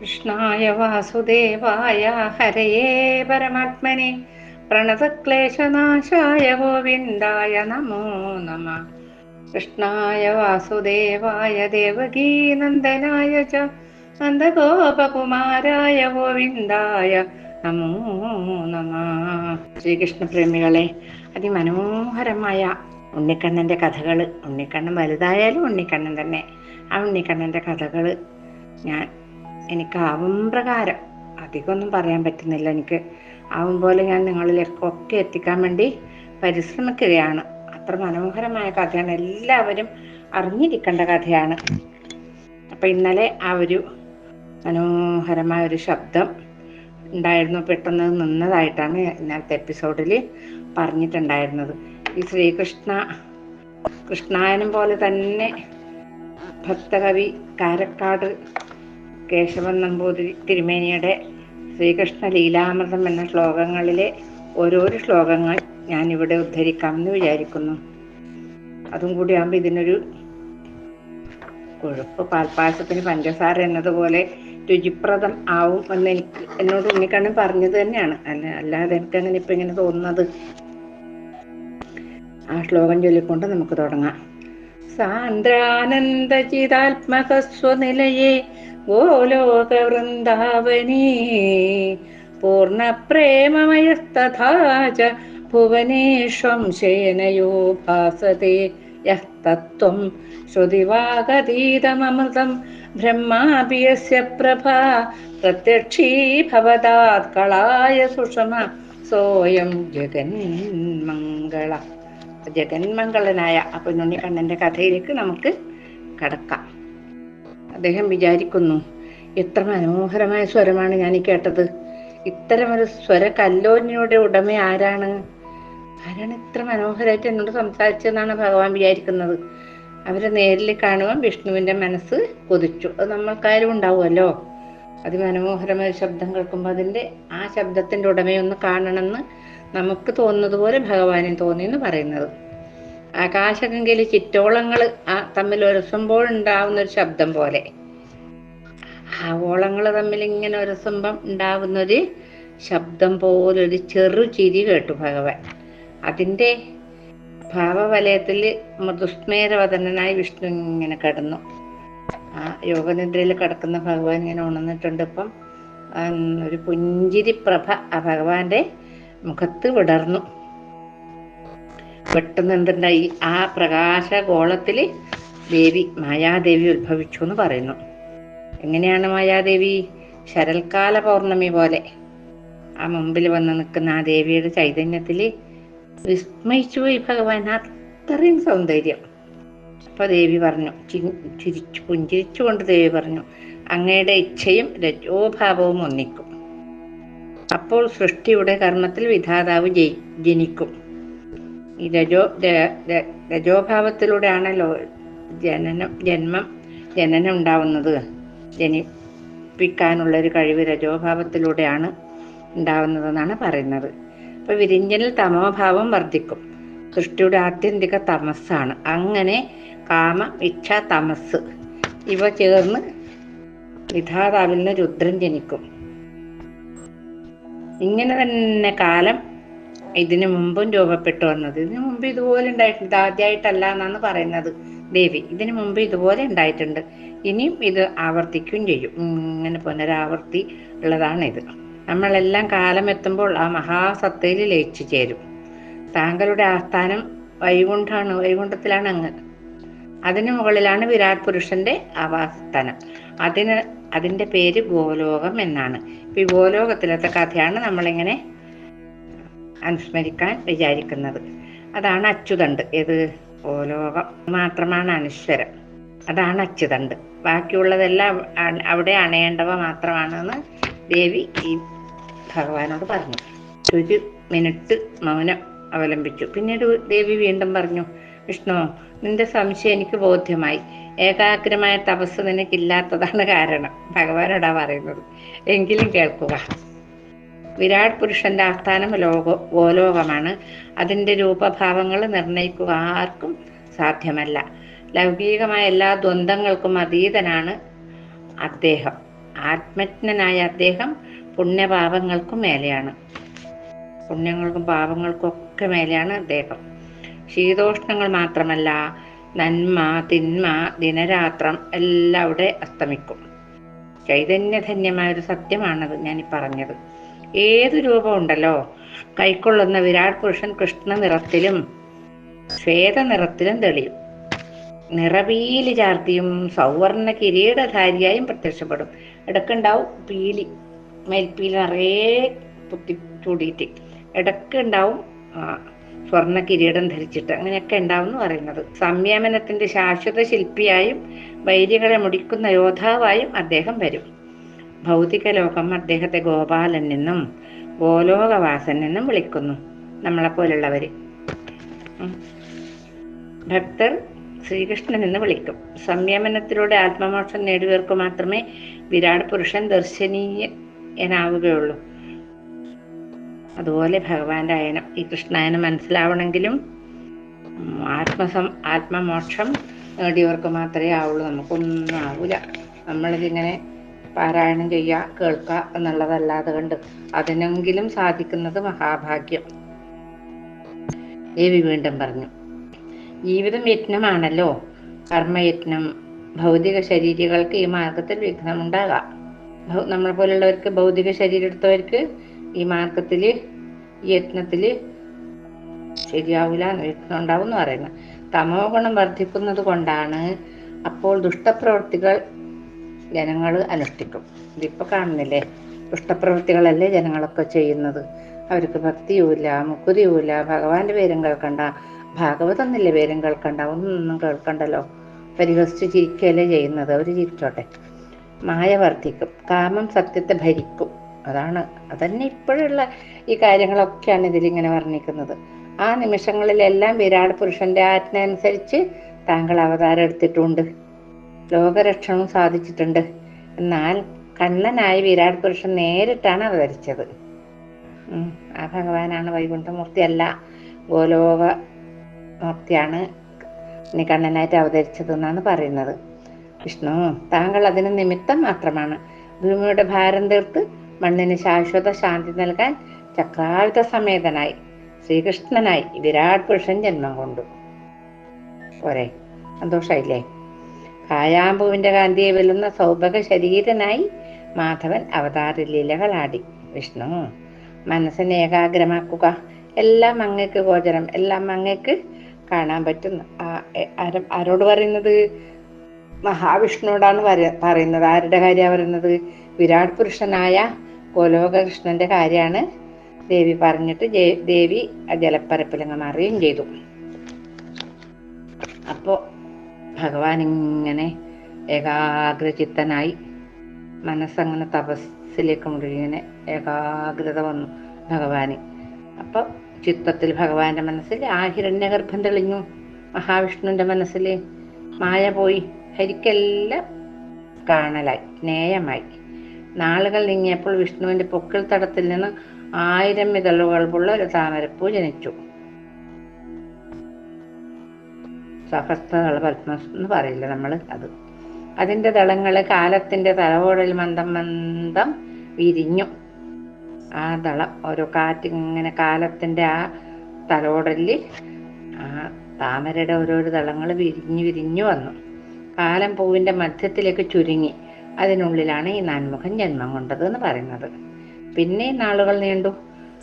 കൃഷ്ണായ വാസുദേവായ ഹരയേ പരമാത്മനെ പ്രണതക്ലേശനാശായ ഗോവിന്ദായ നമോ നമ. കൃഷ്ണായ വാസുദേവായ ദേവകീനന്ദനായ ച നന്ദഗോപകുമാരായ ഗോവിന്ദായ നമോ നമ. ശ്രീകൃഷ്ണ പ്രേമികളെ അതിമനോഹരമായ ഉണ്ണിക്കണ്ണന്റെ കഥകൾ ഉണ്ണിക്കണ്ണൻ വലുതായാലും ഉണ്ണിക്കണ്ണൻ തന്നെ. ആ ഉണ്ണിക്കണ്ണന്റെ കഥകൾ ഞാൻ എനിക്കാവും പ്രകാരം. അധികമൊന്നും പറയാൻ പറ്റുന്നില്ല എനിക്ക്. ആവും പോലെ ഞാൻ നിങ്ങളിലേക്കൊക്കെ എത്തിക്കാൻ വേണ്ടി പരിശ്രമിക്കുകയാണ്. അത്ര മനോഹരമായ കഥയാണ്. എല്ലാവരും അറിഞ്ഞിരിക്കേണ്ട കഥയാണ്. അപ്പം ഇന്നലെ ആ ഒരു മനോഹരമായ ഒരു ശബ്ദം ഉണ്ടായിരുന്നു. പെട്ടെന്ന് നിന്നതായിട്ടാണ് ഇന്നത്തെ എപ്പിസോഡിൽ പറഞ്ഞിട്ടുണ്ടായിരുന്നത്. ഈ ശ്രീകൃഷ്ണ കൃഷ്ണായനം പോലെ തന്നെ ഭക്തകവി കാരക്കാട് കേശവൻ നമ്പൂതിരി തിരുമേനിയുടെ ശ്രീകൃഷ്ണ ലീലാമൃതം എന്ന ശ്ലോകങ്ങളിലെ ഓരോരോ ശ്ലോകങ്ങൾ ഞാൻ ഇവിടെ ഉദ്ധരിക്കാമെന്ന് വിചാരിക്കുന്നു. അതും കൂടി ആകുമ്പോൾ ഇതിനൊരു കൊഴുപ്പ് പാൽപ്പായസത്തിന് പഞ്ചസാര എന്നതുപോലെ രുചിപ്രദം ആവും എന്ന് എനിക്ക് എന്നോട് ഉണ്ണിക്കണ്ണൻ പറഞ്ഞത് തന്നെയാണ്. അല്ല അല്ലാതെ എനിക്ക് അങ്ങനെ ഇപ്പം ഇങ്ങനെ തോന്നുന്നത്. ആ ശ്ലോകം ചൊല്ലിക്കൊണ്ട് നമുക്ക് തുടങ്ങാം. സാന്ദ്രാനന്ദചിതാത്മകസ്വനിലയേ ഗോലോക വൃന്ദാവനീ പൂർണപ്രേമമയസ്തഥാ ച ഭുവനേഷ്വംശേനയോ ഭാസത്തെ യഃ തത്വം ശ്രുതിവാഗതീതമൃതം ബ്രഹ്മാപിയസ്യ പ്രഭാ. പ്രത്യക്ഷീഭവതാത് കളായ സുഷമ സോയം ജഗന്മംഗള. ജഗന്മംഗളനായ അപ്പൊ നുണ്ണിക്കണ്ണന്റെ കഥയിലേക്ക് നമുക്ക് കടക്കാം. അദ്ദേഹം വിചാരിക്കുന്നു എത്ര മനോഹരമായ സ്വരമാണ് ഞാൻ ഈ കേട്ടത്. ഇത്തരമൊരു സ്വര കല്ലോനിയുടെ ഉടമ ആരാണ്? ആരാണ് ഇത്ര മനോഹരമായിട്ട് എന്നോട് സംസാരിച്ചതെന്നാണ് ഭഗവാൻ വിചാരിക്കുന്നത്. അവരെ നേരിൽ കാണുമ്പോൾ വിഷ്ണുവിന്റെ മനസ്സ് കൊതിച്ചു. അത് നമ്മൾക്കാരും ഉണ്ടാവുമല്ലോ. അതിമനോഹരമായ ശബ്ദം കേൾക്കുമ്പോൾ അതിന്റെ ആ ശബ്ദത്തിന്റെ ഉടമയൊന്ന് കാണണമെന്ന് നമുക്ക് തോന്നുന്നത് പോലെ ഭഗവാനും തോന്നി എന്ന് പറയുന്നത്. ആകാശഗംഗയിലെ ചിറ്റോളങ്ങൾ ആ തമ്മിൽ ഉരസുമ്പോൾ ഉണ്ടാവുന്ന ഒരു ശബ്ദം പോലെ. ആ ഓളങ്ങൾ തമ്മിൽ ഇങ്ങനെ ഉരസുമ്പം ഉണ്ടാവുന്നൊരു ശബ്ദം പോലെ പോലൊരു ചെറു ചിരി കേട്ടു ഭഗവാൻ. അതിന്റെ ഭാവവലയത്തിൽ മൃദുസ്മേരവതനായി വിഷ്ണു ഇങ്ങനെ കിടന്നു. ആ യോഗനിദ്രയിൽ കിടക്കുന്ന ഭഗവാൻ ഇങ്ങനെ ഉണർന്നിട്ടുണ്ട് ഇപ്പം. ഒരു പുഞ്ചിരി പ്രഭ ആ ഭഗവാന്റെ മുഖത്ത് വിടർന്നു. പെട്ടെന്ന് എന്തുണ്ടായി ആ പ്രകാശഗോളത്തിൽ ദേവി മായാദേവി ഉത്ഭവിച്ചു എന്ന് പറയുന്നു. എങ്ങനെയാണ് മായാദേവി? ശരൽക്കാല പൗർണമി പോലെ. ആ മുമ്പിൽ വന്ന് നിൽക്കുന്ന ആ ദേവിയുടെ ചൈതന്യത്തിൽ വിസ്മയിച്ചു പോയി ഭഗവാൻ. അത്രയും സൗന്ദര്യം. അപ്പൊ ദേവി പറഞ്ഞു ചിരിച്ചു പുഞ്ചിരിച്ചുകൊണ്ട് ദേവി പറഞ്ഞു അങ്ങയുടെ ഇച്ഛയും രജോഭാവവും ഒന്നിക്കും. അപ്പോൾ സൃഷ്ടിയുടെ കർമ്മത്തിൽ വിധാതാവ് ജയി ജനിക്കും. ഈ രജോ രജോഭാവത്തിലൂടെയാണല്ലോ ജനനം ജന്മം ജനനം ഉണ്ടാവുന്നത് ജനിപ്പിക്കാനുള്ള ഒരു കഴിവ് രജോഭാവത്തിലൂടെയാണ് ഉണ്ടാവുന്നതെന്നാണ് പറയുന്നത്. അപ്പൊ വിരിഞ്ചനിൽ തമോഭാവം വർദ്ധിക്കും. സൃഷ്ടിയുടെ ആത്യന്തിക തമസ്സാണ്. അങ്ങനെ കാമ ഇച്ഛ തമസ് ഇവ ചേർന്ന് വിധാതാവിൽ നിന്ന് രുദ്രൻ ജനിക്കും. ഇങ്ങനെ തന്നെ കാലം ഇതിനു മുമ്പും രൂപപ്പെട്ടു വന്നത്. ഇതിനു മുമ്പ് ഇതുപോലെ ഉണ്ടായിട്ടുണ്ട്. ആദ്യമായിട്ടല്ല എന്നാണ് പറയുന്നത് ദേവി. ഇതിനു മുമ്പ് ഇതുപോലെ ഉണ്ടായിട്ടുണ്ട്. ഇനിയും ഇത് ആവർത്തിക്കുകയും ചെയ്യും. ഇങ്ങനെ പുനരാവർത്തി ഉള്ളതാണ് ഇത് നമ്മളെല്ലാം കാലം എത്തുമ്പോൾ ആ മഹാസത്തയിൽ ലയിച്ചു ചേരും. താങ്കളുടെ ആസ്ഥാനം വൈകുണ്ഠാണ് വൈകുണ്ഠത്തിലാണ് അങ്ങ്. അതിനു മുകളിലാണ് വിരാട് പുരുഷന്റെ ആവാസസ്ഥാനം അതിന് അതിന്റെ പേര് ഗോലോകം എന്നാണ്. ഈ ഗോലോകത്തിലത്തെ കഥയാണ് നമ്മളിങ്ങനെ അനുസ്മരിക്കാൻ വിചാരിക്കുന്നത്. അതാണ് അച്യുതണ്ട്. ഏത്? ഓലോകം മാത്രമാണ് അനശ്വരം. അതാണ് അച്യുതണ്ട്. ബാക്കിയുള്ളതെല്ലാം അവിടെ അണയേണ്ടവ മാത്രമാണെന്ന് ദേവി ഈ ഭഗവാനോട് പറഞ്ഞു. ഒരു മിനിറ്റ് മൗനം അവലംബിച്ചു. പിന്നീട് ദേവി വീണ്ടും പറഞ്ഞു വിഷ്ണു നിന്റെ സംശയം എനിക്ക് ബോധ്യമായി. ഏകാഗ്രമായ തപസ് നിനക്കില്ലാത്തതാണ് കാരണം ഭഗവാനോടാ പറയുന്നത്. എങ്കിലും കേൾക്കുക. വിരാട് പുരുഷന്റെ ആസ്ഥാനം ലോക ഗോലോകമാണ്. അതിന്റെ രൂപഭാവങ്ങൾ നിർണയിക്കുക ആർക്കും സാധ്യമല്ല. ലൗകികമായ എല്ലാ ദ്വന്ദ്ങ്ങൾക്കും അതീതനാണ് അദ്ദേഹം. ആത്മജ്ഞനായ അദ്ദേഹം പുണ്യപാപങ്ങൾക്കും മേലെയാണ്. പുണ്യങ്ങൾക്കും പാപങ്ങൾക്കും ഒക്കെ മേലെയാണ് അദ്ദേഹം. ശീതോഷ്ണങ്ങൾ മാത്രമല്ല നന്മ തിന്മ ദിനരാത്രം എല്ലാം അവിടെ അസ്തമിക്കും. ചൈതന്യധന്യമായ ഒരു സത്യമാണത് ഞാൻ ഈ പറഞ്ഞത്. ഏത് രൂപമുണ്ടല്ലോ? കൈക്കൊള്ളുന്ന വിരാട് പുരുഷൻ കൃഷ്ണ നിറത്തിലും ശ്വേത നിറത്തിലും തെളിയും. നിറപീലി ചാർത്തിയും സൗവർണ കിരീടധാരിയായും പ്രത്യക്ഷപ്പെടും. ഇടക്കുണ്ടാവും പീലി. മേൽപ്പീലി നിറയെ കുത്തി ചൂടിയിട്ട്. ഇടക്കുണ്ടാവും സ്വർണ കിരീടം ധരിച്ചിട്ട്. അങ്ങനെയൊക്കെ ഉണ്ടാവും എന്ന് പറയുന്നത്. സംയമനത്തിന്റെ ശാശ്വത ശില്പിയായും വൈരികളെ മുടിക്കുന്ന യോദ്ധാവായും അദ്ദേഹം വരും. ഭൗതിക ലോകം അദ്ദേഹത്തെ ഗോപാലൻ എന്നും ഗോലോകവാസൻ എന്നും വിളിക്കുന്നു നമ്മളെപ്പോലുള്ളവര്. ഉം. ഭക്തർ ശ്രീകൃഷ്ണൻ എന്ന് വിളിക്കും. സംയമനത്തിലൂടെ ആത്മമോക്ഷം നേടിയവർക്ക് മാത്രമേ വിരാട് പുരുഷൻ ദർശനീയനാവുകയുള്ളൂ. അതുപോലെ ഭഗവാന്റെ അയനം ഈ കൃഷ്ണായനം മനസ്സിലാവണമെങ്കിലും ആത്മസം ആത്മമോക്ഷം നേടിയവർക്ക് മാത്രമേ ആവുള്ളൂ. നമുക്കൊന്നും ആവൂല. നമ്മളിതിങ്ങനെ പാരായണം ചെയ്യുക കേൾക്കുക എന്നുള്ളതല്ലാതെ കണ്ട് അതിനെങ്കിലും സാധിക്കുന്നത് മഹാഭാഗ്യം. ദേവി വീണ്ടും പറഞ്ഞു ജീവിതം യജ്ഞമാണല്ലോ കർമ്മയജ്ഞം ഭൗതിക ശരീരികൾക്ക് ഈ മാർഗത്തിൽ വിഘ്നമുണ്ടാകാം. നമ്മളെ പോലുള്ളവർക്ക് ഭൗതിക ശരീരം എടുത്തവർക്ക് ഈ മാർഗത്തിൽ യത്നത്തിൽ ശരിയാവില്ല വിഘ്നം ഉണ്ടാവും എന്ന് പറയുന്നത്. തമോ ഗുണം വർദ്ധിക്കുന്നത് കൊണ്ടാണ് അപ്പോൾ ദുഷ്ടപ്രവൃത്തികൾ ജനങ്ങൾ അനുഷ്ഠിക്കും ഇതിപ്പോ കാണുന്നില്ലേ? ദുഷ്ടപ്രവൃത്തികളല്ലേ ജനങ്ങളൊക്കെ ചെയ്യുന്നത്? അവർക്ക് ഭക്തിയുമില്ല മുക്കുതിയുമില്ല ഭഗവാന്റെ പേരും കേൾക്കണ്ട ഭാഗവതം എന്നില്ലേ പേരും കേൾക്കണ്ട ഒന്നും കേൾക്കണ്ടല്ലോ. പരിഹസിച്ച് ചിരിക്കുകയല്ലേ ചെയ്യുന്നത്? അവർ ചിരിച്ചോട്ടെ മായ വർദ്ധിക്കും. കാമം സത്യത്തെ ഭരിക്കും. അതാണ്. അതന്നെ ഇപ്പോഴുള്ള ഈ കാര്യങ്ങളൊക്കെയാണ് ഇതിലിങ്ങനെ വർണിക്കുന്നത്. ആ നിമിഷങ്ങളിലെല്ലാം വിരാട് പുരുഷന്റെ ആജ്ഞ അനുസരിച്ച് താങ്കൾ അവതാരം എടുത്തിട്ടുണ്ട്. ലോകരക്ഷണവും സാധിച്ചിട്ടുണ്ട്. എന്നാൽ കണ്ണനായ വിരാട് പുരുഷൻ നേരിട്ടാണ് അവതരിച്ചത് ആ ഭഗവാനാണ് വൈകുണ്ഠമൂർത്തി അല്ല ഗോലോക മൂർത്തിയാണ് കണ്ണനായിട്ട് അവതരിച്ചത് എന്നാണ് പറയുന്നത്. വിഷ്ണു താങ്കൾ അതിന് നിമിത്തം മാത്രമാണ് ഭൂമിയുടെ ഭാരം തീർത്ത് മണ്ണിന് ശാശ്വത ശാന്തി നൽകാൻ ചക്രായുധ സമേതനായി ശ്രീകൃഷ്ണനായി വിരാട് പുരുഷൻ ജന്മം കൊണ്ടു. പോരെ സന്തോഷായില്ലേ? കായാമ്പുവിന്റെ കാന്തിയെ വെല്ലുന്ന സൗഭഗ ശരീരനായി മാധവൻ അവതാര ലീലകളാടി. വിഷ്ണു മനസ്സിനെ ഏകാഗ്രമാക്കുക. എല്ലാം അങ്ങക്ക് ഗോചരം എല്ലാം അങ്ങക്ക് കാണാൻ പറ്റുന്നു. ആരോട് പറയുന്നത്? മഹാവിഷ്ണുവോടാണ് പറയ- പറയുന്നത്. ആരുടെ കാര്യമാണ് പറയുന്നത്? വിരാട് പുരുഷനായ ഗോലോകകൃഷ്ണന്റെ കാര്യമാണ് ദേവി പറഞ്ഞിട്ട് ദേവി ജലപ്പരപ്പിലങ്ങ് മാറുകയും ചെയ്തു. അപ്പോ ഭഗവാൻ ഇങ്ങനെ ഏകാഗ്രചിത്തനായി മനസ്സങ്ങനെ തപസ്സിലേക്ക് മുഴുവൻ ഇങ്ങനെ ഏകാഗ്രത വന്നു ഭഗവാന്. അപ്പൊ ചിത്തത്തിൽ ഭഗവാന്റെ മനസ്സിൽ ആ ഹിരണ്യഗർഭം തെളിഞ്ഞു. മഹാവിഷ്ണുവിന്റെ മനസ്സിൽ മായ പോയി. ഹരിക്കെല്ലാം കാണലായി നേയമായി. നാളുകൾ നീങ്ങിയപ്പോൾ വിഷ്ണുവിന്റെ പൊക്കിൾ തടത്തിൽ നിന്ന് ആയിരം ഇതളുകളുള്ള ഒരു താമരപ്പൂ ജനിച്ചു. സഹസ്രദള പത്മസ് എന്ന് പറയില്ല നമ്മൾ അത്. അതിന്റെ ദളങ്ങൾ കാലത്തിന്റെ തലവോടൽ മന്ദം മന്ദം വിരിഞ്ഞു. ആ ദളം ഓരോ കാറ്റ് ഇങ്ങനെ കാലത്തിന്റെ ആ തലോടലിൽ ആ താമരയുടെ ഓരോരോ ദളങ്ങൾ വിരിഞ്ഞു വിരിഞ്ഞു വന്നു. കാലം പൂവിന്റെ മധ്യത്തിലേക്ക് ചുരുങ്ങി. അതിനുള്ളിലാണ് ഈ നാൻമുഖൻ ജന്മം കൊണ്ടത് എന്ന് പറയുന്നത്. പിന്നെ നാളുകൾ നീണ്ടു.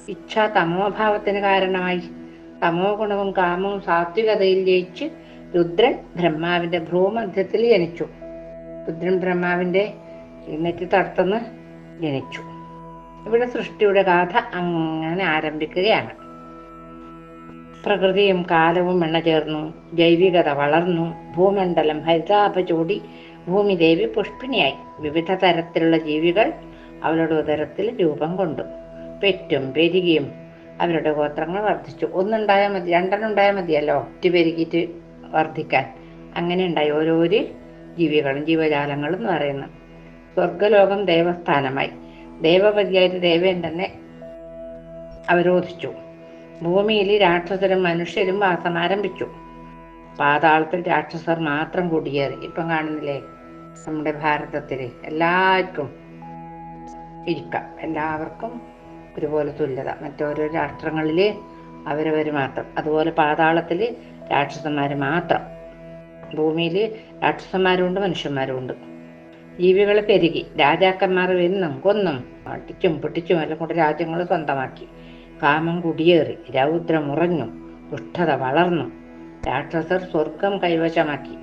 ഇച്ഛ തമോഭാവത്തിന് കാരണമായി. തമോ ഗുണവും കാമവും സാത്വികതയിൽ ജയിച്ച് രുദ്രൻ ബ്രഹ്മാവിന്റെ ഭ്രൂമധ്യത്തിൽ ജനിച്ചു. രുദ്രൻ ബ്രഹ്മാവിന്റെ നെറ്റി തടത്തുനിന്ന് ജനിച്ചു. ഇവിടെ സൃഷ്ടിയുടെ കഥ അങ്ങനെ ആരംഭിക്കുകയാണ്. പ്രകൃതിയും കാലവും എണ്ണ ചേർന്നു ജൈവികത വളർന്നു ഭൂമണ്ഡലം ഹരിതാപ ചൂടി ഭൂമിദേവി പുഷ്പിണിയായി. വിവിധ തരത്തിലുള്ള ജീവികൾ അവരുടെ ഉദരത്തിൽ രൂപം കൊണ്ടു. പെറ്റും പെരുകിയും അവരുടെ ഗോത്രങ്ങൾ വർദ്ധിച്ചു. ഒന്നുണ്ടായാൽ മതി രണ്ടെണ്ണം ഉണ്ടായാൽ മതിയല്ലോ. ഒറ്റ പെരുകിയിട്ട് വർദ്ധിക്കാൻ. അങ്ങനെ ഉണ്ടായി ഓരോരു ജീവികളും ജീവജാലങ്ങളും എന്ന് പറയുന്നത്. സ്വർഗലോകം ദേവസ്ഥാനമായി. ദേവപതിയായിട്ട് ദേവേൻ തന്നെ അവരോധിച്ചു. ഭൂമിയിൽ രാക്ഷസരും മനുഷ്യരും വാസം ആരംഭിച്ചു. പാതാളത്തിൽ രാക്ഷസർ മാത്രം കുടിയേറി. ഇപ്പം കാണുന്നില്ലേ? നമ്മുടെ ഭാരതത്തിൽ എല്ലാവർക്കും ഇരിക്കാം. എല്ലാവർക്കും ഒരുപോലെ തുല്യത. മറ്റോരോ രാഷ്ട്രങ്ങളിൽ അവരവർ മാത്രം. അതുപോലെ പാതാളത്തിൽ രാക്ഷസന്മാർ മാത്രം. ഭൂമിയിൽ രാക്ഷസന്മാരുണ്ട് മനുഷ്യന്മാരുണ്ട്. ജീവികൾ പെരുകി. രാജാക്കന്മാർ വരുന്നും കൊന്നും അടിച്ചും പൊട്ടിച്ചും എല്ലാം കൊണ്ട് രാജ്യങ്ങൾ സ്വന്തമാക്കി. കാമം കുടിയേറി രൗദ്രം ഉറഞ്ഞു ദുഷ്ടത വളർന്നു. രാക്ഷസർ സ്വർഗം കൈവശമാക്കി.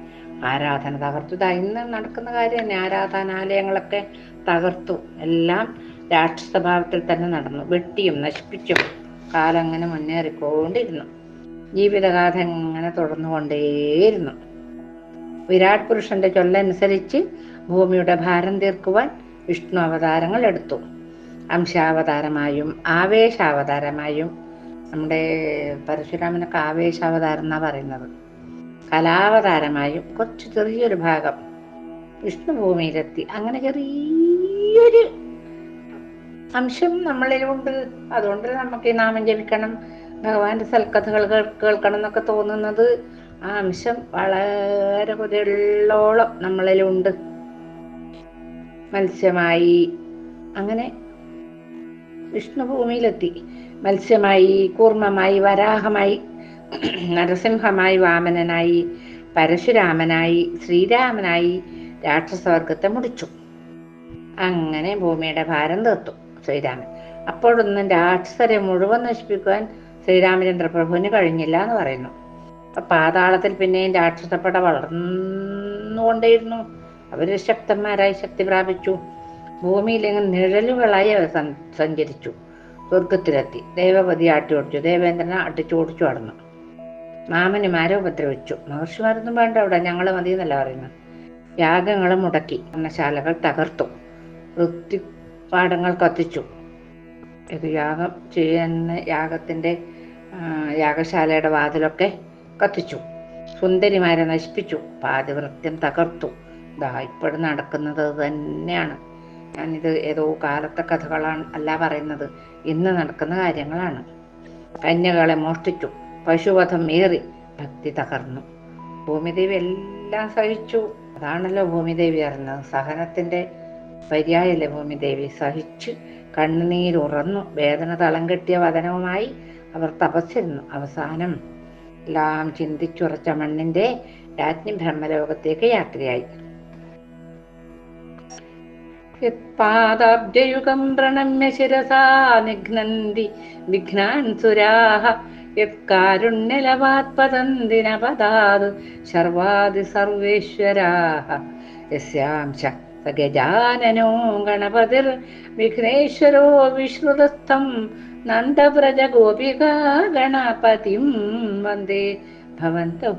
ആരാധന തകർത്തു. ഇതാ ഇന്ന് നടക്കുന്ന കാര്യം തന്നെ. ആരാധനാലയങ്ങളൊക്കെ തകർത്തു. എല്ലാം രാക്ഷസ്വഭാവത്തിൽ തന്നെ നടന്നു. വെട്ടിയും നശിപ്പിച്ചും കാലം അങ്ങനെ മുന്നേറിക്കൊണ്ടിരുന്നു. ജീവിതഗാഥ ഇങ്ങനെ തുടർന്നുകൊണ്ടേയിരുന്നു. വിരാട് പുരുഷന്റെ ചൊല്ലനുസരിച്ച് ഭൂമിയുടെ ഭാരം തീർക്കുവാൻ വിഷ്ണു അവതാരങ്ങൾ എടുത്തു. അംശാവതാരമായും ആവേശാവതാരമായും നമ്മുടെ പരശുരാമനൊക്കെ ആവേശാവതാരം എന്നാ പറയുന്നത്. കലാവതാരമായും കുറച്ച് ചെറിയൊരു ഭാഗം വിഷ്ണു ഭൂമിയിലെത്തി. അങ്ങനെ ചെറിയൊരു അംശം നമ്മളിലുണ്ട്. അതുകൊണ്ട് നമുക്ക് നാമം ജപിക്കണം. ഭഗവാന്റെ സൽക്കഥകൾ കേൾ- കേൾക്കണം എന്നൊക്കെ തോന്നുന്നത് ആ അംശം വളരെ പുതിയുള്ളോളം നമ്മളിലുണ്ട്. മത്സ്യമായി അങ്ങനെ വിഷ്ണു ഭൂമിയിലെത്തി മത്സ്യമായി കൂർമ്മമായി വരാഹമായി നരസിംഹമായി വാമനനായി പരശുരാമനായി ശ്രീരാമനായി രാക്ഷസവർഗത്തെ മുടിച്ചു. അങ്ങനെ ഭൂമിയുടെ ഭാരം തീർത്തു ശ്രീരാമൻ. അപ്പോഴൊന്നും രാക്ഷസരെ മുഴുവൻ നശിപ്പിക്കുവാൻ ശ്രീരാമചന്ദ്ര പ്രഭുവിന് കഴിഞ്ഞില്ല എന്ന് പറയുന്നു. പാതാളത്തിൽ പിന്നെയും രാക്ഷസപ്പട വളർന്നുകൊണ്ടേയിരുന്നു. അവർ ശക്തന്മാരായി ശക്തി പ്രാപിച്ചു. ഭൂമിയിലെങ്ങും നിഴലുകളായി അവർ സഞ്ചരിച്ചു. സ്വർഗത്തിലെത്തി ദേവപതി ആട്ടിയോടിച്ചു. ദേവേന്ദ്രനെ അടിച്ചോടിച്ചു അടന്നു. മാമനിമാരെ ഉപദ്രവിച്ചു? മഹർഷിമാരൊന്നും വേണ്ട അവിടെ. ഞങ്ങൾ മതി എന്നല്ല പറയുന്നത്. യാഗങ്ങൾ മുടക്കി. അന്നശാലകൾ തകർത്തു. വൃത്തിപാഠങ്ങൾ കത്തിച്ചു. ഇത് യാഗം ചെയ്യുന്ന യാഗത്തിന്റെ യാഗശാലയുടെ വാതിലൊക്കെ കത്തിച്ചു. സുന്ദരിമാരെ നശിപ്പിച്ചു. പാതിവൃത്യം തകർത്തു. ഇതാ ഇപ്പോഴും നടക്കുന്നത് തന്നെയാണ്. ഞാനിത് ഏതോ കാലത്തെ കഥകളാണ് അല്ല പറയുന്നത്. ഇന്ന് നടക്കുന്ന കാര്യങ്ങളാണ്. കന്യകളെ മോഷ്ടിച്ചു. പശുവധം ഏറി ഭക്തി തകർന്നു. ഭൂമിദേവി എല്ലാം സഹിച്ചു. അതാണല്ലോ ഭൂമിദേവി അറിഞ്ഞത്. സഹനത്തിന്റെ പര്യായല്ലേ ഭൂമിദേവി? സഹിച്ച് കണ്ണുനീരുറന്നു. വേദന തളം കെട്ടിയ വദനവുമായി അവർ തപസ്സിരുന്നു. അവസാനം എല്ലാം ചിന്തിച്ചുറച്ച മണ്ണിന്റെ രാജ്ഞി ബ്രഹ്മലോകത്തേക്ക് യാത്രയായി. യത്പാദാബ്ജയുഗം പ്രണമ്യ ശിരസാ നിഘ്നന്തി വിഘ്നാൻ സുരാഹ. ഗജാനനോ ഗണപതിർ വിഘ്നേശ്വരോ വിശ്രുതസ്ഥം നന്ദവ്രജ ഗോപികാ ഗണപതിം വന്ദേ ഭവന്തം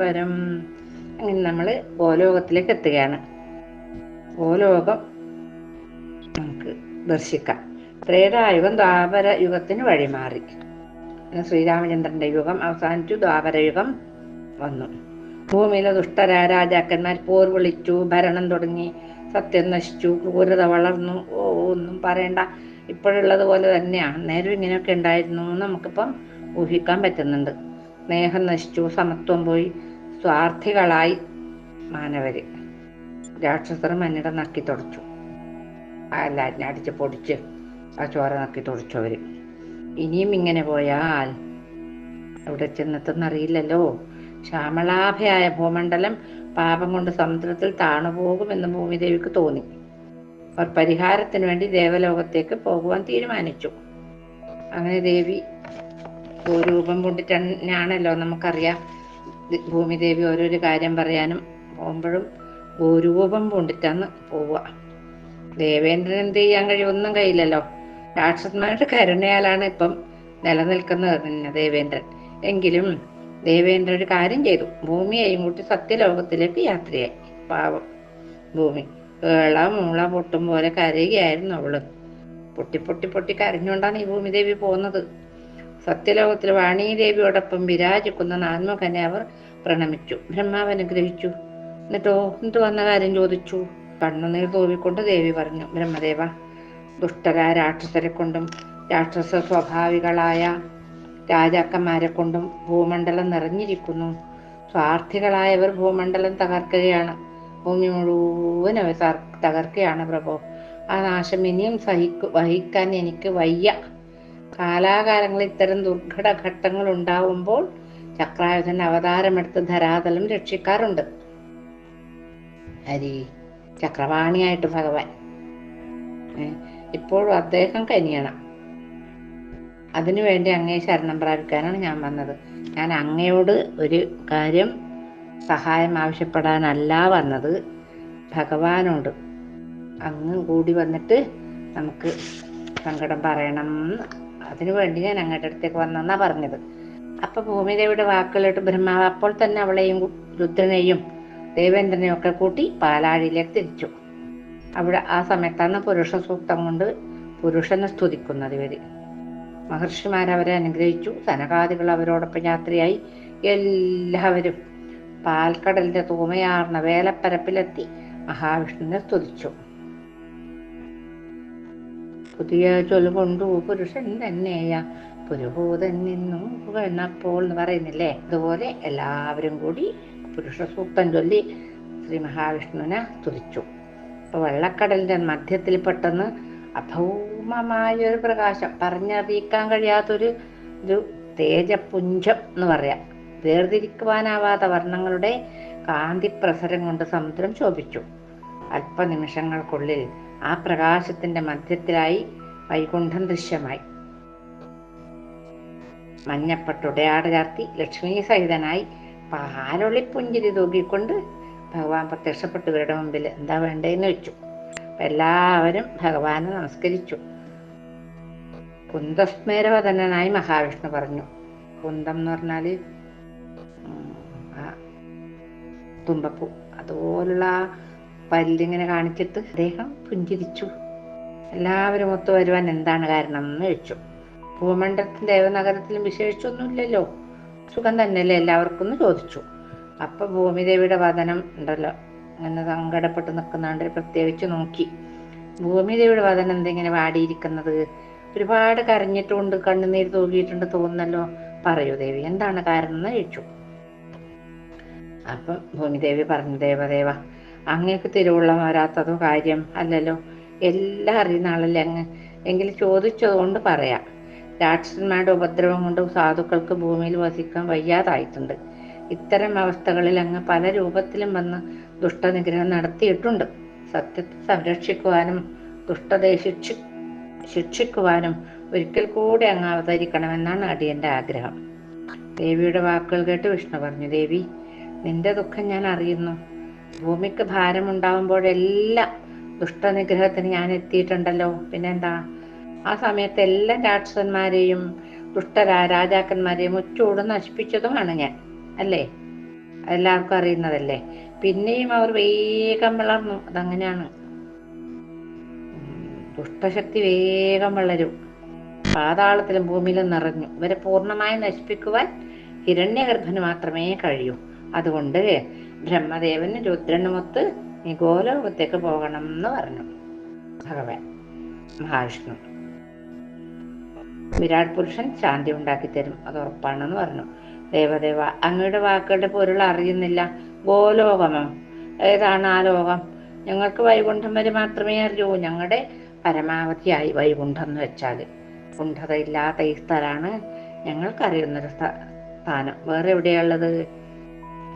പരം. അങ്ങനെ നമ്മൾ ഗോലോകത്തിലേക്ക് എത്തുകയാണ്. ഗോലോകം നമുക്ക് ദർശിക്കാം. ത്രേതായുഗം ദ്വാപര യുഗത്തിന് വഴിമാറി ശ്രീരാമചന്ദ്രന്റെ യുഗം അവസാനിച്ചു ദ്വാപര യുഗം വന്നു. ഭൂമിയിലെ ദുഷ്ടരായ രാജാക്കന്മാർ പോർ വിളിച്ചു ഭരണം തുടങ്ങി സത്യം നശിച്ചു ക്രൂരത വളർന്നു. ഒന്നും പറയണ്ട. ഇപ്പോഴുള്ളത് പോലെ തന്നെയാണ്. നേരം ഇങ്ങനെയൊക്കെ ഉണ്ടായിരുന്നു എന്ന് നമുക്കിപ്പം ഊഹിക്കാൻ പറ്റുന്നുണ്ട്. സ്നേഹം നശിച്ചു സമത്വം പോയി സ്വാർത്ഥികളായി മാനവര്. രാക്ഷസർ മണ്ണിട നക്കി തുടച്ചു. എല്ലാറ്റിനെ അടിച്ച് പൊടിച്ച് ആ ചോര നക്കി തുടച്ചു അവർ ഇനിയും ഇങ്ങനെ പോയാൽ അവിടെ ചെന്നെത്തുന്നറിയില്ലല്ലോ. ശ്യാമളാഭയായ ഭൂമണ്ഡലം പാപം കൊണ്ട് സമുദ്രത്തിൽ താണുപോകുമെന്ന് ഭൂമിദേവിക്ക് തോന്നി. അവർ പരിഹാരത്തിന് വേണ്ടി ദേവലോകത്തേക്ക് പോകുവാൻ തീരുമാനിച്ചു. അങ്ങനെ ദേവി രൂപം കൊണ്ടിട്ടാണല്ലോ നമുക്കറിയാം. ഭൂമി ഭൂമിദേവി ഓരോരോ കാര്യം പറയാനും പോകുമ്പോഴും രൂപം കൊണ്ടിട്ടാണ് പോവുക. ദേവേന്ദ്രൻ എന്ത് ചെയ്യാൻ കഴിയും ഒന്നും കഴിയില്ലല്ലോ. രാക്ഷസന്മാരുടെ കരുണയാലാണ് ഇപ്പം നിലനിൽക്കുന്നത് ദേവേന്ദ്രൻ. എങ്കിലും ദേവേന്ദ്രൻ ഒരു കാര്യം ചെയ്തു. ഭൂമിയെയും കൂട്ടി സത്യലോകത്തിലേക്ക് യാത്രയായി. പാവം ഭൂമി. ഏള മൂള പൊട്ടും പോലെ കരയുകയായിരുന്നു അവൾ. പൊട്ടി പൊട്ടി പൊട്ടി കരഞ്ഞുകൊണ്ടാണ് ഈ ഭൂമിദേവി പോകുന്നത്. സത്യലോകത്തിൽ വാണീദേവിയോടൊപ്പം വിരാജിക്കുന്ന നാൻമുഖനെ അവർ പ്രണമിച്ചു. ബ്രഹ്മാവ് അനുഗ്രഹിച്ചു. എന്നിട്ടോ എന്നിട്ട് വന്ന കാര്യം ചോദിച്ചു? കണ്ണുനീർ തൂവിക്കൊണ്ട് ദേവി പറഞ്ഞു ബ്രഹ്മദേവ ദുഷ്ടരായ രാക്ഷസരെ കൊണ്ടും രാക്ഷസ സ്വഭാവികളായ രാജാക്കന്മാരെ കൊണ്ടും ഭൂമണ്ഡലം നിറഞ്ഞിരിക്കുന്നു. സ്വാർത്ഥികളായവർ ഭൂമണ്ഡലം തകർക്കുകയാണ്. ഭൂമി മുഴുവൻ അവർ തകർ- തകർക്കുകയാണ് പ്രഭു. ആ നാശം ഇനിയും സഹിക്കു വഹിക്കാൻ എനിക്ക് വയ്യ. കാലാകാലങ്ങളിൽ ഇത്തരം ദുർഘട ഘട്ടങ്ങൾ ഉണ്ടാവുമ്പോൾ ചക്രായുധൻ അവതാരമെടുത്ത് ധരാതലം രക്ഷിക്കാറുണ്ട്. ഹരി ചക്രവാണിയായിട്ട് ഭഗവാൻ. ഇപ്പോഴും അദ്ദേഹം കനിയണം. അതിനുവേണ്ടി അങ്ങേ ശരണം പ്രാപിക്കാനാണ് ഞാൻ വന്നത്. ഞാൻ അങ്ങയോട് ഒരു കാര്യം സഹായം ആവശ്യപ്പെടാനല്ല വന്നത്. ഭഗവാനോട് അങ്ങ് കൂടി വന്നിട്ട് നമുക്ക് സങ്കടം പറയണം. അതിനു വേണ്ടി ഞാൻ അങ്ങോട്ട് അടുത്തേക്ക് വന്നെന്നാ പറഞ്ഞത്. അപ്പൊ ഭൂമിദേവിയുടെ വാക്കുകളിട്ട് ബ്രഹ്മാവ് അപ്പോൾ തന്നെ അവളെയും രുദ്രനെയും ദേവേന്ദ്രനെയും ഒക്കെ കൂട്ടി പാലാഴിയിലേക്ക് തിരിച്ചു. അവിടെ ആ സമയത്താണ് പുരുഷ സൂക്തം കൊണ്ട് പുരുഷനെ സ്തുതിക്കുന്നത് ഇവർ മഹർഷിമാരവരെ അനുഗ്രഹിച്ചു. സനകാദികൾ അവരോടൊപ്പം യാത്രയായി. എല്ലാവരും പാൽക്കടലിന്റെ തൂമയാർന്ന വേലപ്പരപ്പിലെത്തി മഹാവിഷ്ണുവിനെ സ്തുതിച്ചു. പുതിയ ചൊല്ലുകൊണ്ടു പുരുഷൻ തന്നെയ. പുരുഭൂതൻ നിന്നു പുകഴ്ന്നപ്പോൾ എന്ന് പറയുന്നില്ലേ? അതുപോലെ എല്ലാവരും കൂടി പുരുഷ സൂക്തം ചൊല്ലി ശ്രീ മഹാവിഷ്ണുവിനെ സ്തുതിച്ചു. അപ്പൊ വെള്ളക്കടലിന്റെ മധ്യത്തിൽ പെട്ടെന്ന് അഭൗമമായ ഒരു പ്രകാശം. പറഞ്ഞറിയിക്കാൻ കഴിയാത്തൊരു ഒരു തേജപുഞ്ചം എന്ന് പറയാം. വേർതിരിക്കുവാനാവാത്ത വർണങ്ങളുടെ കാന്തിപ്രസരം കൊണ്ട് സമുദ്രം ശോഭിച്ചു. അല്പനിമിഷങ്ങൾക്കുള്ളിൽ ആ പ്രകാശത്തിന്റെ മധ്യത്തിലായി വൈകുണ്ഠം ദൃശ്യമായി. മഞ്ഞപ്പട്ടുടയാട് ചാർത്തി ലക്ഷ്മി സഹിതനായി പാലൊളി പുഞ്ചിരി തൂക്കിക്കൊണ്ട് ഭഗവാൻ പ്രത്യക്ഷപ്പെട്ടു. ഇവരുടെ മുമ്പിൽ എന്താ വേണ്ടതെന്ന് വെച്ചു. എല്ലാവരും ഭഗവാനെ നമസ്കരിച്ചു. കുന്തസ്മേരവതനായി മഹാവിഷ്ണു പറഞ്ഞു. കുന്തം എന്ന് പറഞ്ഞാൽ തുമ്പപ്പൂ. അതുപോലുള്ള ആ പല്ലിങ്ങനെ കാണിച്ചിട്ട് അദ്ദേഹം പുഞ്ചിരിച്ചു. എല്ലാവരും ഒത്തു വരുവാൻ എന്താണ് കാരണം എന്ന് ചോദിച്ചു. ഭൂമണ്ഡലത്തിൽ ദേവനഗരത്തിലും വിശേഷിച്ചൊന്നുമില്ലല്ലോ. സുഖം തന്നെയല്ലേ എല്ലാവർക്കും എന്ന് ചോദിച്ചു. അപ്പൊ ഭൂമിദേവിയുടെ വതനം ഉണ്ടല്ലോ. അങ്ങനെ സങ്കടപ്പെട്ട് നിൽക്കുന്നുണ്ട് പ്രത്യേകിച്ച് നോക്കി. ഭൂമിദേവിയുടെ വതനം എന്തിങ്ങനെ വാടിയിരിക്കുന്നത്? ഒരുപാട് കരഞ്ഞിട്ടുണ്ട് കണ്ണുനീര് തൂകിയിട്ടുണ്ട് തോന്നുന്നല്ലോ. പറയൂ ദേവി എന്താണ് കാരണം എന്ന് ചോദിച്ചു. അപ്പം ഭൂമിദേവി പറഞ്ഞു ദേവദേവ അങ്ങേക്ക് തിരുവുള്ളം വരാത്തതോ കാര്യം അല്ലല്ലോ? എല്ലാം അറിയുന്ന ആളല്ലേ അങ്ങ്? എങ്കിൽ ചോദിച്ചതുകൊണ്ട് പറയാം. രാക്ഷസന്മാരുടെ ഉപദ്രവം കൊണ്ട് സാധുക്കൾക്ക് ഭൂമിയിൽ വസിക്കാൻ വയ്യാതായിട്ടുണ്ട്. ഇത്തരം അവസ്ഥകളിൽ അങ്ങ് പല രൂപത്തിലും വന്ന് ദുഷ്ടനിഗ്രഹം നടത്തിയിട്ടുണ്ട്. സത്യത്തെ സംരക്ഷിക്കുവാനും ദുഷ്ടതയെ ശിക്ഷി ശിക്ഷിക്കുവാനും ഒരിക്കൽ കൂടി അങ്ങ് അവതരിക്കണമെന്നാണ് അടിയന്റെ ആഗ്രഹം. ദേവിയുടെ വാക്കുകൾ കേട്ട് വിഷ്ണു പറഞ്ഞു ദേവി നിന്റെ ദുഃഖം ഞാൻ അറിയുന്നു. ഭൂമിക്ക് ഭാരമുണ്ടാവുമ്പോഴെല്ലാം ദുഷ്ടനിഗ്രഹത്തിന് ഞാൻ എത്തിയിട്ടുണ്ടല്ലോ. പിന്നെന്താ? ആ സമയത്ത് എല്ലാ രാക്ഷസന്മാരെയും ദുഷ്ടരാ രാജാക്കന്മാരെയും ഉച്ചോട് നശിപ്പിച്ചതുമാണ് ഞാൻ. അല്ലേ? എല്ലാവർക്കും അറിയുന്നതല്ലേ? പിന്നെയും അവർ വേഗം വളർന്നു. അതങ്ങനെയാണ്. ദുഷ്ടശക്തി വേഗം വളരും. പാതാളത്തിലും ഭൂമിയിലും നിറഞ്ഞു. ഇവരെ പൂർണമായി നശിപ്പിക്കുവാൻ ഹിരണ്യഗർഭന് മാത്രമേ കഴിയൂ. അതുകൊണ്ട് ബ്രഹ്മദേവന് രുദ്രനുമൊത്ത് നിഗോലോകത്തേക്ക് പോകണം എന്ന് പറഞ്ഞു. ഭഗവാൻ മഹാവിഷ്ണു. വിരാട് പുരുഷൻ ശാന്തി ഉണ്ടാക്കി തരും അത് ഉറപ്പാണെന്ന് പറഞ്ഞു. ദേവദേവ അങ്ങയുടെ വാക്കുകളുടെ പൊരുൾ അറിയുന്നില്ല. ഗോലോകമോ. ഏതാണ് ആ ലോകം? ഞങ്ങൾക്ക് വൈകുണ്ഠം വരെ മാത്രമേ അറിയൂ. ഞങ്ങളുടെ പരമാവധിയായി വൈകുണ്ഠം എന്ന് വെച്ചാൽ കുണ്ഠതയില്ലാത്ത ഈ സ്ഥലമാണ് ഞങ്ങൾക്കറിയുന്നൊരു സ്ഥ- സ്ഥാനം. വേറെ എവിടെയുള്ളത്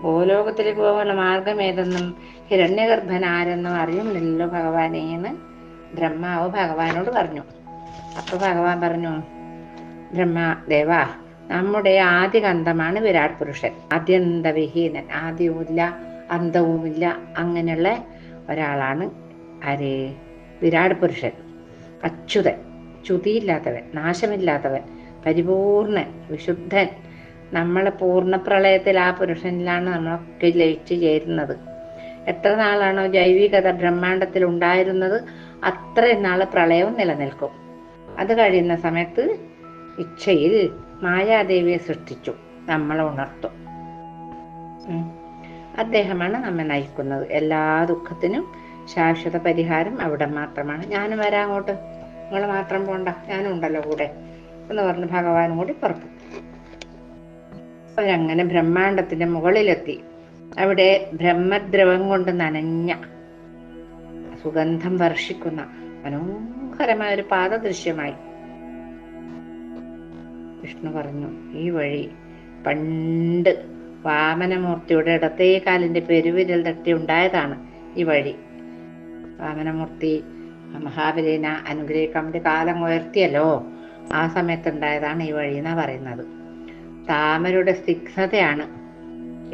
ഗോലോകത്തിലേക്ക് പോകാനുള്ള മാർഗം ഏതെന്നും ഹിരണ്യഗർഭൻ ആരെന്നും അറിയുന്നില്ലല്ലോ ഭഗവാനെ എന്ന് ബ്രഹ്മാവ് ഭഗവാനോട് പറഞ്ഞു. അപ്പൊ ഭഗവാൻ പറഞ്ഞു ബ്രഹ്മ ദേവ നമ്മുടെ ആദ്യ കന്ധമാണ് വിരാട് പുരുഷൻ. ആദ്യന്തവിഹീനൻ ആദ്യവുമില്ല അന്തവുമില്ല അങ്ങനെയുള്ള ഒരാളാണ് ആര്? വിരാട് പുരുഷൻ. അച്യുതൻ ചുതിയില്ലാത്തവൻ നാശമില്ലാത്തവൻ പരിപൂർണൻ വിശുദ്ധൻ നമ്മളെ പൂർണ പ്രളയത്തിൽ ആ പുരുഷനിലാണ് നമ്മളൊക്കെ ലയിച്ചു ചേരുന്നത്. എത്ര നാളാണോ ജൈവികത ബ്രഹ്മാണ്ടത്തിൽ ഉണ്ടായിരുന്നത് അത്രയും നാൾ പ്രളയവും നിലനിൽക്കും. അത് കഴിയുന്ന സമയത്ത് ഇച്ഛയിൽ മായാദേവിയെ സൃഷ്ടിച്ചു നമ്മളെ ഉണർത്തും. അദ്ദേഹമാണ് നമ്മെ നയിക്കുന്നത്. എല്ലാ ദുഃഖത്തിനും ശാശ്വത പരിഹാരം അവിടെ മാത്രമാണ്. ഞാനും വരാം അങ്ങോട്ട്. നിങ്ങൾ മാത്രം പോണ്ട. ഞാനും ഉണ്ടല്ലോ കൂടെ. എന്ന് പറഞ്ഞ് ഭഗവാനും കൂടി പുറപ്പെട്ടു. അവരങ്ങനെ ബ്രഹ്മാണ്ടത്തിന്റെ മുകളിലെത്തി. അവിടെ ബ്രഹ്മദ്രവം കൊണ്ട് നനഞ്ഞ സുഗന്ധം വർഷിക്കുന്ന മനോഹരമായ ഒരു പാത ദൃശ്യമായി വിഷ്ണു പറഞ്ഞു ഈ വഴി പണ്ട് വാമനമൂർത്തിയുടെ ഇടത്തേ കാലിന്റെ പെരുവിരൽ തട്ടി ഉണ്ടായതാണ് ഈ വഴി. വാമനമൂർത്തി മഹാബലീന അനുഗ്രഹിക്കാൻ വേണ്ടി കാലം ഉയർത്തിയല്ലോ. ആ സമയത്ത് ഉണ്ടായതാണ് ഈ വഴി എന്നാ പറയുന്നത്? താമരയുടെ സ്നിഗ്ധതയാണ്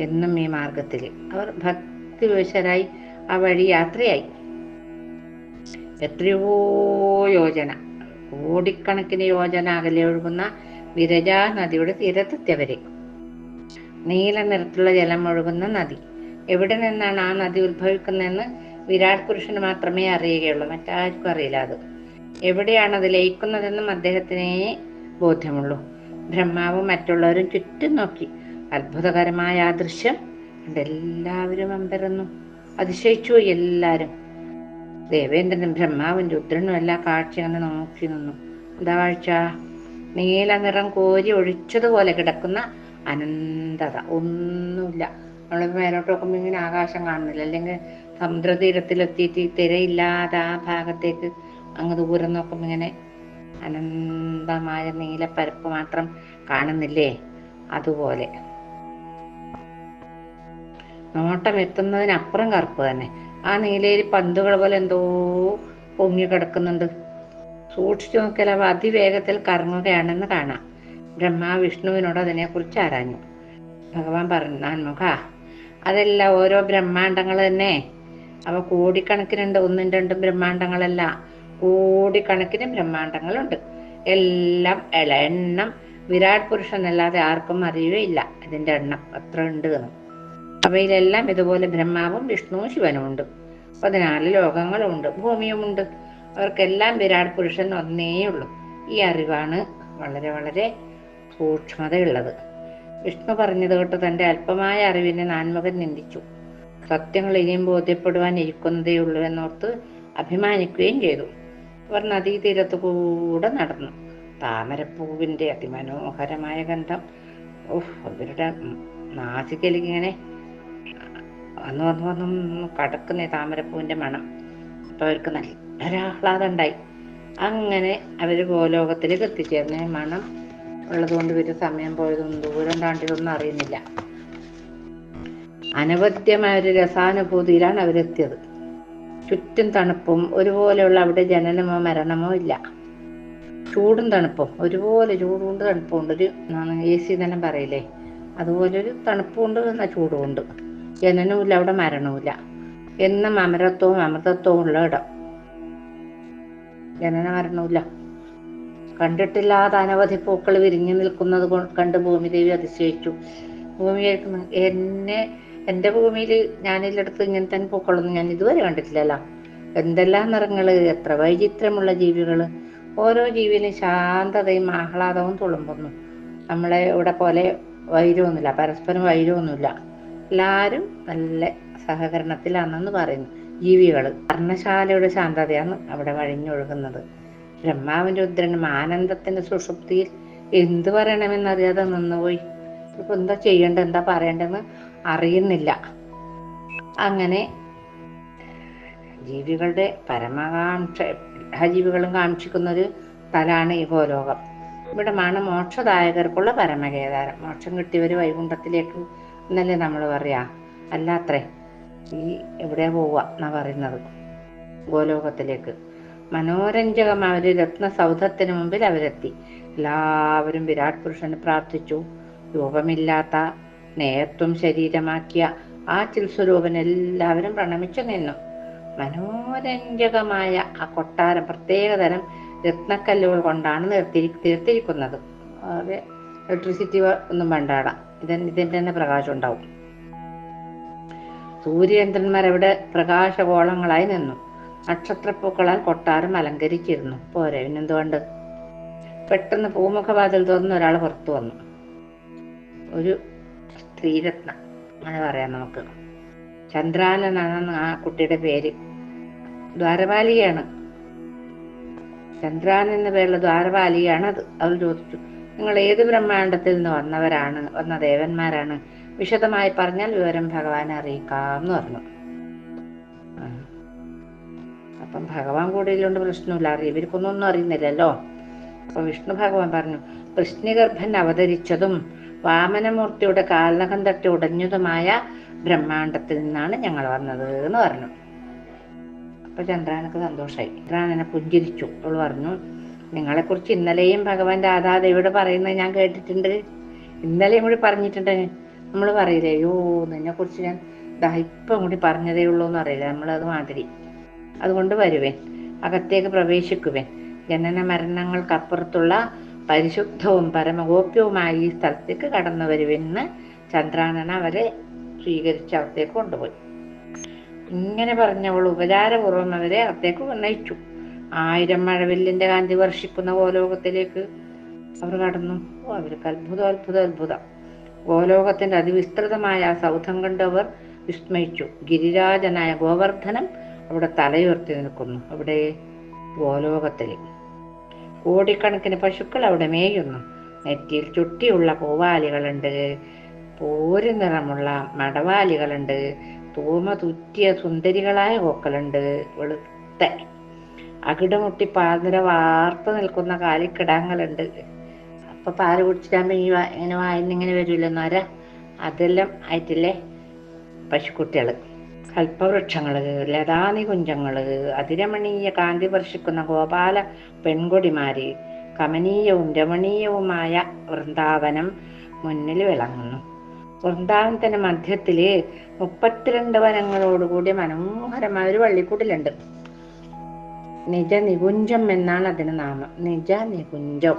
എന്നും ഈ മാർഗത്തിൽ. അവർ ഭക്തിവശരായി ആ വഴി യാത്രയായി. എത്രയോ യോജന കോടിക്കണക്കിന് യോജന അകലെ ഒഴുകുന്ന വിരജാ നദിയുടെ തീരത്തെത്തിയവരെ. നീല നിറത്തിലുള്ള ജലം ഒഴുകുന്ന നദി. എവിടെ നിന്നാണ് ആ നദി ഉത്ഭവിക്കുന്നതെന്ന് വിരാട് പുരുഷന് മാത്രമേ അറിയുകയുള്ളൂ. മറ്റാർക്കും അറിയില്ല അത്. എവിടെയാണ് അത് ലയിക്കുന്നതെന്നും അദ്ദേഹത്തിനേ ബോധ്യമുള്ളൂ. ബ്രഹ്മാവും മറ്റുള്ളവരും ചുറ്റും നോക്കി. അത്ഭുതകരമായ ആ ദൃശ്യം കണ്ടെല്ലാവരും അമ്പരന്നു. അതിശയിച്ചു എല്ലാവരും ദേവേന്ദ്രനും ബ്രഹ്മാവും രുദ്രനും എല്ലാ കാഴ്ച അങ്ങനെ നോക്കി നിന്നു. എന്താ കാഴ്ച? നീല നിറം കോരി ഒഴിച്ചതുപോലെ കിടക്കുന്ന അനന്തത. ഒന്നുമില്ല. നമ്മൾ മേലോട്ട് നോക്കുമ്പോൾ ഇങ്ങനെ ആകാശം കാണുന്നില്ല. അല്ലെങ്കിൽ സമുദ്രതീരത്തിലെത്തിയിട്ട് തിരയില്ലാതെ ആ ഭാഗത്തേക്ക് അങ്ങ് ദൂരം നോക്കുമ്പോൾ ഇങ്ങനെ അനന്തമായ നീലപ്പരപ്പ് മാത്രം കാണുന്നില്ലേ? അതുപോലെ. നോട്ടം എത്തുന്നതിനപ്പുറം കറുപ്പ് തന്നെ. ആ നീലയിൽ പന്തുകൾ പോലെ എന്തോ പൊങ്ങി കിടക്കുന്നുണ്ട്. സൂക്ഷിച്ചു നോക്കിയാൽ അവ അതിവേഗത്തിൽ കറങ്ങുകയാണെന്ന് കാണാം. ബ്രഹ്മ വിഷ്ണുവിനോട് അതിനെക്കുറിച്ച് ആരാഞ്ഞു? ഭഗവാൻ പറഞ്ഞു നാൻമുഖ അതല്ല ഓരോ ബ്രഹ്മാണ്ടങ്ങൾ തന്നെ. അവ കോടിക്കണക്കിനുണ്ട്. ഒന്നും രണ്ടും ബ്രഹ്മാണ്ടങ്ങളല്ല. കോടിക്കണക്കിന് ബ്രഹ്മാണ്ടങ്ങളുണ്ട്. എല്ലാം എല എണ്ണം. വിരാട് പുരുഷനല്ലാതെ ആർക്കും അറിയുകയില്ല. ഇതിന്റെ എണ്ണം അത്ര ഉണ്ട് എന്ന്. അവയിലെല്ലാം ഇതുപോലെ ബ്രഹ്മാവും വിഷ്ണുവും ശിവനും ഉണ്ട്. പതിനാല് ലോകങ്ങളുമുണ്ട്. ഭൂമിയുമുണ്ട്. അവർക്കെല്ലാം വിരാട് പുരുഷൻ ഒന്നേ ഉള്ളൂ. ഈ അറിവാണ് വളരെ വളരെ സൂക്ഷ്മതയുള്ളത്. വിഷ്ണു പറഞ്ഞത് കേട്ട് തന്റെ അല്പമായ അറിവിനെ നാൻമകൻ നിന്ദിച്ചു. സത്യങ്ങൾ ഇനിയും ബോധ്യപ്പെടുവാൻ ഇരിക്കുന്നതേ ഉള്ളൂ എന്നോർത്ത് അഭിമാനിക്കുകയും ചെയ്തു. അവർ നദീതീരത്ത് കൂടെ നടന്നു. താമരപ്പൂവിന്റെ അതിമനോഹരമായ ഗന്ധം. ഓഹ് അവരുടെ നാസികലിങ്ങനെ വന്നു വന്നു വന്നു കടക്കുന്ന താമരപ്പൂവിന്റെ മണം. അപ്പം അവർക്ക് നല്ലൊരു ആഹ്ലാദം ഉണ്ടായി അങ്ങനെ അവർ ഗോലോകത്തിലേക്ക് എത്തിച്ചേർന്ന്. മണം ഉള്ളതുകൊണ്ട് ഇവർ സമയം പോയതൊന്നും ദൂരം താണ്ടിയതൊന്നും അറിയുന്നില്ല. അനവധ്യമായ ഒരു രസാനുഭൂതിയിലാണ് അവരെത്തിയത്. ചുറ്റും തണുപ്പും ഒരുപോലെയുള്ള അവിടെ ജനനമോ മരണമോ ഇല്ല. ചൂടും തണുപ്പും ഒരുപോലെ ചൂടുകൊണ്ട് തണുപ്പുണ്ട് ഒരു എ സി തന്നെ പറയില്ലേ? അതുപോലെ ഒരു തണുപ്പുണ്ട് എന്നാൽ ചൂടുമുണ്ട്. ജനനവുമില്ല അവിടെ മരണവുമില്ല. എന്നും അമരത്വവും അമൃതത്വവും ഉള്ള ഇടം. ജനന മരണവുമില്ല. കണ്ടിട്ടില്ലാത്ത അനവധി പൂക്കൾ വിരിഞ്ഞു നിൽക്കുന്നത് കണ്ട് ഭൂമിദേവി അതിശയിച്ചു. ഭൂമി എന്നെ എന്റെ ഭൂമിയിൽ ഞാനില്ലടത്ത് ഇങ്ങനത്തെ പൂക്കളൊന്നും ഞാൻ ഇതുവരെ കണ്ടിട്ടില്ലല്ലോ. എന്തെല്ലാം നിറങ്ങൾ എത്ര വൈചിത്രമുള്ള ജീവികൾ. ഓരോ ജീവിയിലും ശാന്തതയും ആഹ്ലാദവും തുളുമ്പുന്നു. നമ്മളെ ഇവിടെ പോലെ വൈരമൊന്നുമില്ല പരസ്പരം വൈരമൊന്നുമില്ല എല്ലാവരും നല്ല സഹകരണത്തിലാണെന്ന് പറയുന്നു. ജീവികൾ വർണശാലയുടെ ശാന്തതയാണ് അവിടെ വഴിഞ്ഞൊഴുകുന്നത്. ബ്രഹ്മാവിന്റെ ഉദ്രനും ആനന്ദത്തിന്റെ സുഷുപ്തിയിൽ എന്ത് പറയണമെന്നറിയാതെ നിന്നുപോയി. ഇപ്പൊ എന്താ ചെയ്യേണ്ടത്? എന്താ പറയേണ്ടതെന്ന് അറിയുന്നില്ല. അങ്ങനെ ജീവികളുടെ പരമകാംക്ഷ ജീവികളും കാക്ഷിക്കുന്ന ഒരു സ്ഥലമാണ് ഈ ഗോലോകം. ഇവിടമാണ് മോക്ഷദായകർക്കുള്ള പരമകേദാരം മോക്ഷം കിട്ടിയവർ വൈകുണ്ഠത്തിലേക്ക് എന്നല്ലേ നമ്മൾ പറയാ? അല്ലാത്രേ ഈ എവിടെ പോവുക പറയുന്നത് ഗോലോകത്തിലേക്ക്. മനോരഞ്ജകം അവർ രത്ന രത്നസൗധത്തിന് മുമ്പിൽ അവരെത്തി. എല്ലാവരും വിരാട് പുരുഷന് പ്രാർത്ഥിച്ചു. രൂപമില്ലാത്ത നേയത്വം ശരീരമാക്കിയ ആ ചിൽസ്വരൂപൻ എല്ലാവരും പ്രണമിച്ചു നിന്നു. മനോരഞ്ജകമായ ആ കൊട്ടാരം പ്രത്യേകതരം രത്നക്കല്ലുകൾ കൊണ്ടാണ് നിർത്തി തീർത്തിരിക്കുന്നത്. ഇലക്ട്രിസിറ്റി ഒന്നും വേണ്ടാട. ഇതിന് ഇതിന്റെ തന്നെ പ്രകാശം ഉണ്ടാവും. സൂര്യചന്ദ്രന്മാരവിടെ പ്രകാശഗോളങ്ങളായി നിന്നു. നക്ഷത്രപ്പൂക്കളാൽ കൊട്ടാരം അലങ്കരിച്ചിരുന്നു. പോരെ പിന്നെന്തുകൊണ്ട് പെട്ടെന്ന് പൂമുഖവാതിൽ തുറന്ന് ഒരാൾ പുറത്തു വന്നു. ഒരു സ്ത്രീരത്ന അങ്ങനെ പറയാം നമുക്ക്. ചന്ദ്രാലൻ എന്നാണ് ആ കുട്ടിയുടെ പേര്. ദ്വാരപാലികയാണ്. ചന്ദ്രാൻ എന്ന പേരുള്ള ദ്വാരപാലികയാണ് അത് അവൾ ചോദിച്ചു നിങ്ങൾ ഏത് ബ്രഹ്മാണ്ടത്തിൽ നിന്ന് വന്നവരാണ്? വന്ന ദേവന്മാരാണ്? വിശദമായി പറഞ്ഞാൽ വിവരം ഭഗവാനെ അറിയിക്കാം എന്ന് പറഞ്ഞു. അപ്പം ഭഗവാൻ കൂടെ ഇല്ലോണ്ട് പ്രശ്നമില്ല. അറിയ ഇവർക്കൊന്നും ഒന്നും അറിയുന്നില്ലല്ലോ. അപ്പൊ വിഷ്ണു ഭഗവാൻ പറഞ്ഞു കൃഷ്ണഗർഭൻ അവതരിച്ചതും വാമനമൂർത്തിയുടെ കാൽനകം തട്ടി ഉടഞ്ഞതുമായ ബ്രഹ്മാണ്ടത്തിൽ നിന്നാണ് ഞങ്ങൾ വന്നത് എന്ന് പറഞ്ഞു. അപ്പൊ ചന്ദ്രാനക്ക് സന്തോഷമായി ചന്ദ്രാനനെ പുഞ്ചിരിച്ചു. അവൾ പറഞ്ഞു നിങ്ങളെ നിങ്ങളെക്കുറിച്ച് ഇന്നലെയും ഭഗവാൻ രാധാദേവിയോട് പറയുന്നത് ഞാൻ കേട്ടിട്ടുണ്ട്. ഇന്നലെയും കൂടി പറഞ്ഞിട്ടുണ്ട്. നമ്മൾ പറയില്ലേ അയ്യോ നിന്നെ കുറിച്ച് ഞാൻ ദാ കൂടി പറഞ്ഞതേ ഉള്ളൂ എന്ന് അറിയില്ല നമ്മളത് മാതിരി. അതുകൊണ്ട് വരുവേൻ അകത്തേക്ക് പ്രവേശിക്കുവേൻ ജനന മരണങ്ങൾക്കപ്പുറത്തുള്ള പരിശുദ്ധവും പരമഗോപ്യവുമായ ഈ സ്ഥലത്തേക്ക് കടന്നു വരുവെന്ന് ചന്ദ്രാനന അവരെ സ്വീകരിച്ച് അകത്തേക്ക് കൊണ്ടുപോയി. ഇങ്ങനെ പറഞ്ഞവൾ ഉപചാരപൂർവം അവരെ അകത്തേക്ക് നയിച്ചു ആയിരം മഴവില്ലിന്റെ കാന്തി വർഷിക്കുന്ന ഗോലോകത്തിലേക്ക് അവർ കടന്നു. ഓ അവർക്ക് അത്ഭുതം അത്ഭുതം അത്ഭുതം. ഗോലോകത്തിന്റെ അതിവിസ്തൃതമായ ആ സൗധം കണ്ടവർ വിസ്മയിച്ചു. ഗിരിരാജനായ ഗോവർദ്ധനം അവിടെ തലയുയർത്തി നിൽക്കുന്നു. അവിടെ ഗോലോകത്തിൽ കോടിക്കണക്കിന് പശുക്കൾ അവിടെ മേയുന്നു. നെറ്റിയിൽ ചുട്ടിയുള്ള പൂവാലികളുണ്ട്. പോരി നിറമുള്ള മടവാലികളുണ്ട്. തൂമ തുറ്റിയ സുന്ദരികളായ കോക്കളുണ്ട് വെളുത്ത അകിടമുട്ടി പാതിര വാർത്ത് നിൽക്കുന്ന കാലിക്കിടാങ്ങളുണ്ട് അപ്പൊ പാൽ കുടിച്ചിട്ടാകുമ്പോൾ ഈ ഇങ്ങനെ വായിന്ന് വരില്ലെന്ന് വരാ അതെല്ലാം ആയിട്ടില്ലേ? പശുക്കുട്ടികൾ കൽപ്പവൃക്ഷങ്ങൾ ലതാനി കുഞ്ചങ്ങൾ അതിരമണീയ കാന്തി വർഷിക്കുന്ന ഗോപാല പെൺകൊടിമാര് കമനീയവും രമണീയവുമായ വൃന്ദാവനം മുന്നിൽ വിളങ്ങുന്നു. വൃന്ദാവനത്തിന്റെ മധ്യത്തിൽ മുപ്പത്തിരണ്ട് വനങ്ങളോടുകൂടി മനോഹരമായ ഒരു വള്ളിക്കൂട്ടിലുണ്ട്. നിജ നികുഞ്ചം എന്നാണ് അതിന് നാമം. നിജ നികുഞ്ചം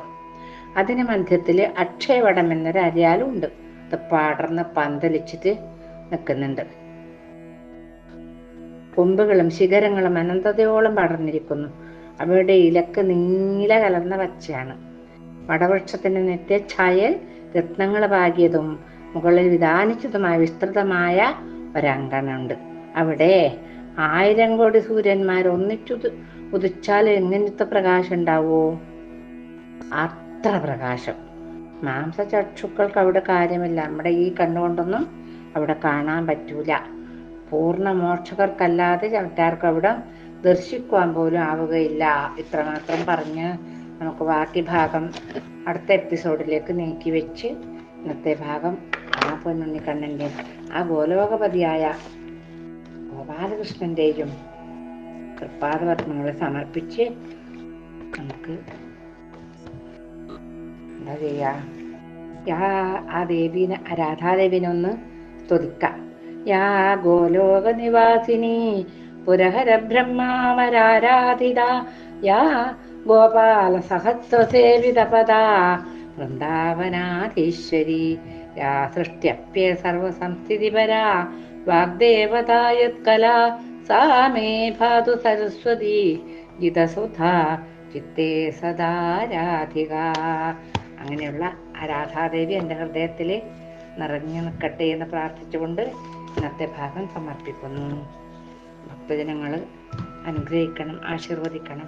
അതിന് മധ്യത്തിൽ അക്ഷയവടം എന്നൊരു അരിയാലും ഉണ്ട്. അത് പടർന്ന് പന്തലിച്ചിട്ട് നിൽക്കുന്നുണ്ട്. കൊമ്പുകളും ശിഖരങ്ങളും അനന്തതയോളം പടർന്നിരിക്കുന്നു. അവയുടെ ഇലക്ക് നീല കലർന്ന പച്ചയാണ്. വടവൃക്ഷത്തിന്റെ നെത്യഛായൽ രത്നങ്ങൾ പാകിയതും മുകളിൽ വിധാനിച്ചതുമായ വിസ്തൃതമായ ഒരങ്കണുണ്ട്. അവിടെ ആയിരം കോടി സൂര്യന്മാർ ഒന്നിച്ചു ഉദിച്ചാൽ എങ്ങനത്തെ പ്രകാശം ഉണ്ടാവോ? അത്ര പ്രകാശം. മാംസചക്ഷുക്കൾക്ക് അവിടെ കാര്യമില്ല. നമ്മുടെ ഈ കണ്ണുകൊണ്ടൊന്നും അവിടെ കാണാൻ പറ്റൂല. പൂർണ മോക്ഷകർക്കല്ലാതെ ചവിട്ടാർക്ക് അവിടെ ദർശിക്കുവാൻ പോലും ആവുകയില്ല. ഇത്രമാത്രം പറഞ്ഞ് നമുക്ക് ബാക്കി ഭാഗം അടുത്ത എപ്പിസോഡിലേക്ക് നീക്കി വെച്ച് ഇന്നത്തെ ഭാഗം ആ പൊന്നുണ്ണിക്കണ്ണന്റെ ആ ഗോലോകപതിയായ ഗോപാലകൃഷ്ണന്റെയും തൃപ്പാദപത്മങ്ങളെ സമർപ്പിച്ച് നമുക്ക് എന്താ യാ ആ ദേവീനെ രാധാദേവിനെ ഒന്ന് സ്തുതിക്കാം യാ ഗോലോക നിവാസിനി യാ ഗോപാല സഹസ്രസേവിത പദാ വൃന്ദാവനാധീശ്വരി. യാ സൃഷ്ട്യപ്യ സർവസംസ്ഥിതിപരാ. വാഗ്ദേവതായത്കല സാ മേ ഭാതു സരസ്വതി. ജിതസുധ. ചിത്തേ സദാരാധിക അങ്ങനെയുള്ള ആരാധാദേവി രാധാദേവി എന്റെ ഹൃദയത്തിൽ നിറഞ്ഞു നിൽക്കട്ടെ എന്ന് പ്രാർത്ഥിച്ചുകൊണ്ട് ഇന്നത്തെ ഭാഗം സമർപ്പിക്കുന്നു. ഭക്തജനങ്ങൾ അനുഗ്രഹിക്കണം ആശീർവദിക്കണം.